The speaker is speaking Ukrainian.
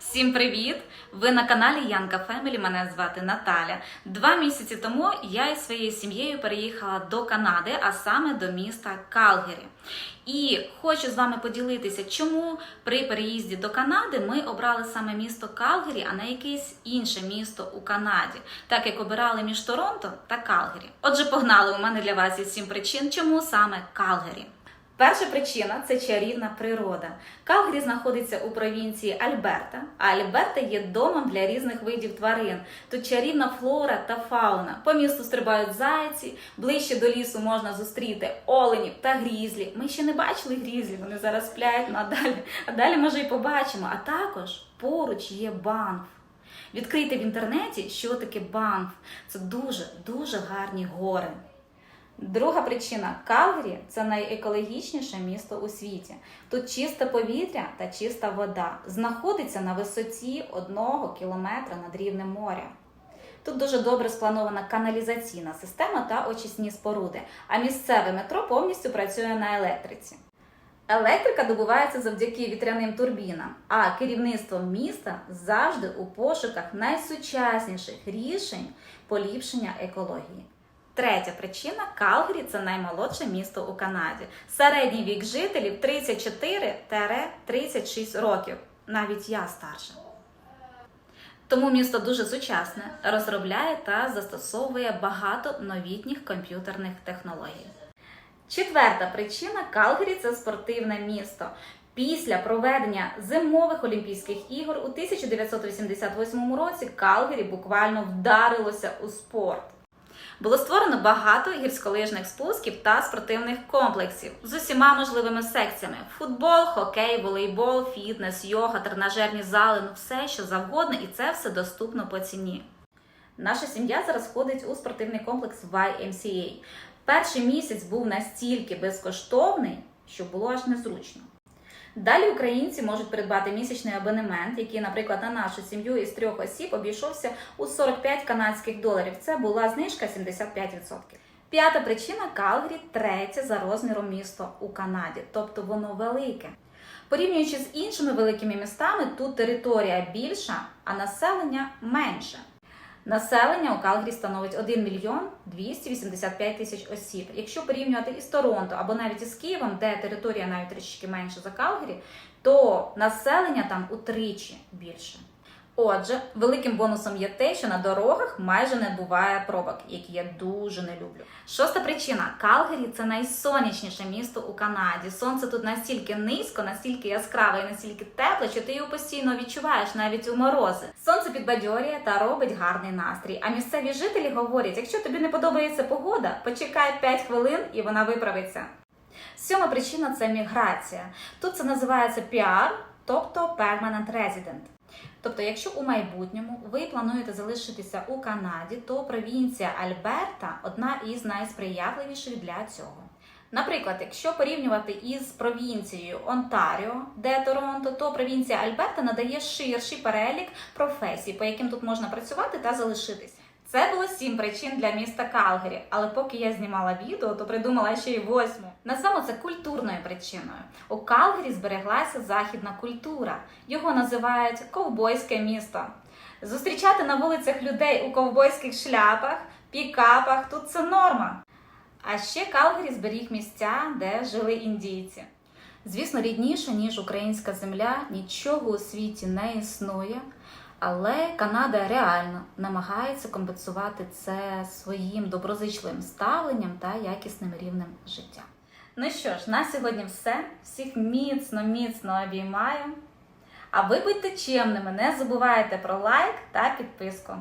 Всім привіт! Ви на каналі Янка Фемілі. Мене звати Наталя. Два місяці тому я із своєю сім'єю переїхала до Канади, а саме до міста Калгері. І хочу з вами поділитися, чому при переїзді до Канади ми обрали саме місто Калгері, а не якесь інше місто у Канаді, так як обирали між Торонто та Калгері. Отже, погнали у мене для вас є сім причин, чому саме Калгері. Перша причина це чарівна природа. Калгарі знаходиться у провінції Альберта, а Альберта є домом для різних видів тварин. Тут чарівна флора та фауна. По місту стрибають зайці, ближче до лісу можна зустріти оленів та грізлі. Ми ще не бачили грізлі, вони зараз сплять, ну, а далі, а далі може і побачимо. А також поруч є банф. Відкрийте в інтернеті, що таке банф. Це дуже дуже гарні гори. Друга причина Калгарі це найекологічніше місто у світі. Тут чисте повітря та чиста вода. Знаходиться на висоті одного кілометра над рівнем моря. Тут дуже добре спланована каналізаційна система та очисні споруди, а місцеве метро повністю працює на електриці. Електрика добувається завдяки вітряним турбінам, а керівництво міста завжди у пошуках найсучасніших рішень поліпшення екології. Третя причина Калгарі це наймолодше місто у Канаді. Середній вік жителів 34-36 років. Навіть я старша. Тому місто дуже сучасне, розробляє та застосовує багато новітніх комп'ютерних технологій. Четверта причина Калгарі це спортивне місто. Після проведення зимових Олімпійських ігор у 1988 році Калгарі буквально вдарилося у спорт. Було створено багато гірськолижних спусків та спортивних комплексів з усіма можливими секціями: футбол, хокей, волейбол, фітнес, йога, тренажерні зали, ну все що завгодно, і це все доступно по ціні. Наша сім'я зараз ходить у спортивний комплекс YMCA. Перший місяць був настільки безкоштовний, що було аж незручно. Далі українці можуть придбати місячний абонемент, який, наприклад, на нашу сім'ю із трьох осіб обійшовся у 45 канадських доларів. Це була знижка 75%. П'ята причина Калгарі третє за розміром місто у Канаді, тобто воно велике. Порівнюючи з іншими великими містами, тут територія більша, а населення менше. Населення у Калгарі становить 1 мільйон 285 тисяч осіб. Якщо порівнювати із Торонто або навіть із Києвом, де територія навіть трішки менше за Калгарі, то населення там утричі більше. Отже, великим бонусом є те, що на дорогах майже не буває пробок, які я дуже не люблю. Шоста причина: Калгарі це найсонячніше місто у Канаді. Сонце тут настільки низько, настільки яскраве і настільки тепле, що ти його постійно відчуваєш навіть у морози. Сонце підбадьорює та робить гарний настрій. А місцеві жителі говорять: якщо тобі не подобається погода, почекай 5 хвилин і вона виправиться. Сьома причина це міграція. Тут це називається PR, тобто Permanent Resident. Тобто, якщо у майбутньому ви плануєте залишитися у Канаді, то провінція Альберта одна із найсприятливіших для цього. Наприклад, якщо порівнювати із провінцією Онтаріо, де Торонто, то провінція Альберта надає ширший перелік професій, по яким тут можна працювати та залишитись. Це було сім причин для міста Калгарі, але поки я знімала відео, то придумала ще й восьму. Назвемо це культурною причиною. У Калгарі збереглася західна культура. Його називають ковбойське місто. Зустрічати на вулицях людей у ковбойських шляпах, пікапах тут це норма. А ще Калгарі зберіг місця, де жили індійці. Звісно, рідніше, ніж українська земля, нічого у світі не існує. Але Канада реально намагається компенсувати це своїм доброзичливим ставленням та якісним рівнем життя. Ну що ж, на сьогодні все. Всіх міцно, міцно обіймаю. А ви будьте чемними, не забувайте про лайк та підписку.